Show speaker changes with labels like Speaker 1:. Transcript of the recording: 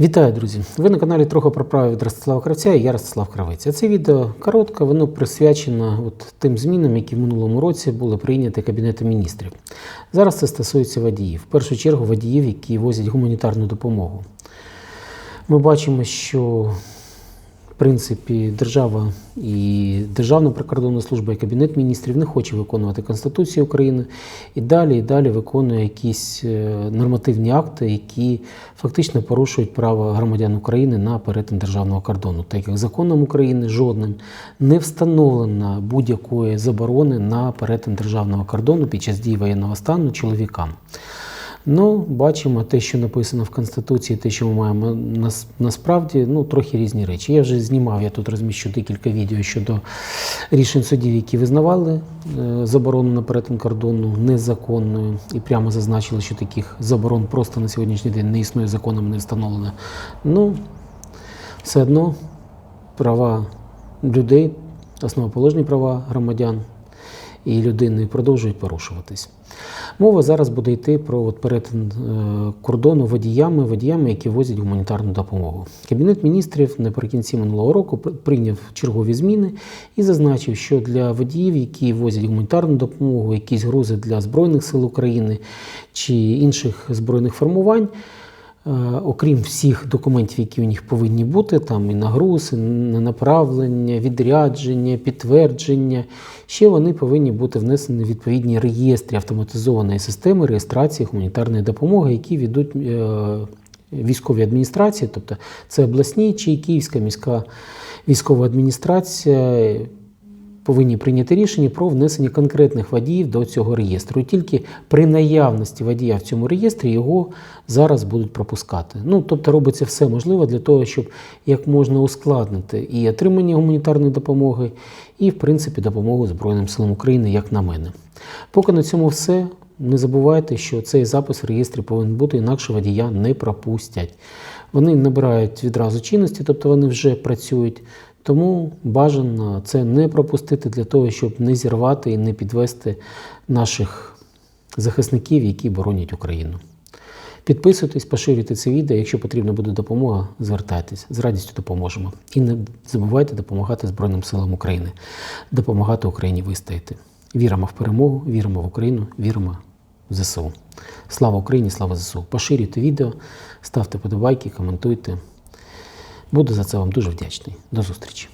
Speaker 1: Вітаю, друзі! Ви на каналі трохи про право від Ростислава Кравця і я Ростислав Кравець. А це відео коротке, воно присвячено от тим змінам, які в минулому році були прийняті Кабінетом міністрів. Зараз це стосується водіїв. В першу чергу водіїв, які возять гуманітарну допомогу. Ми бачимо, що принципі держава і Державна прикордонна служба і Кабінет міністрів не хоче виконувати Конституцію України і далі і далі виконує якісь е, нормативні акти, які фактично порушують право громадян України на перетин державного кордону, так як законом України жодним не встановлено будь-якої заборони на перетин державного кордону під час дії воєнного стану чоловікам. Ну, бачимо те, що написано в Конституції, те, що ми маємо нас, насправді, ну, трохи різні речі. Я вже знімав, я тут розміщу декілька відео щодо рішень судів, які визнавали е, заборону на перетин кордону незаконною, і прямо зазначили, що таких заборон просто на сьогоднішній день не існує законом, не встановлено. Ну, все одно права людей, основоположні права громадян і людини продовжують порушуватись. Мова зараз буде йти про от перетин е, кордону водіями, водіями, які возять гуманітарну допомогу. Кабінет міністрів наприкінці минулого року прийняв чергові зміни і зазначив, що для водіїв, які возять гуманітарну допомогу, якісь грузи для Збройних сил України чи інших збройних формувань. Е, Окрім всіх документів, які у них повинні бути, там і нагруз, і на направлення, відрядження, підтвердження, ще вони повинні бути внесені в відповідні реєстри автоматизованої системи реєстрації гуманітарної допомоги, які ведуть е, військові адміністрації, тобто це обласні чи Київська міська військова адміністрація повинні прийняти рішення про внесення конкретних водіїв до цього реєстру. І тільки при наявності водія в цьому реєстрі його зараз будуть пропускати. Ну, тобто робиться все можливе для того, щоб як можна ускладнити і отримання гуманітарної допомоги, і, в принципі, допомогу Збройним силам України, як на мене. Поки на цьому все. Не забувайте, що цей запис в реєстрі повинен бути, інакше водія не пропустять. Вони набирають відразу чинності, тобто вони вже працюють. Тому бажано це не пропустити для того, щоб не зірвати і не підвести наших захисників, які боронять Україну. Підписуйтесь, поширюйте це відео. Якщо потрібна буде допомога, звертайтесь. З радістю допоможемо. І не забувайте допомагати Збройним силам України, допомагати Україні вистояти. Віримо в перемогу, віримо в Україну, віримо в ЗСУ. Слава Україні, слава ЗСУ. Поширюйте відео, ставте подобайки, коментуйте. Буду за це вам дуже вдячний. До зустрічі.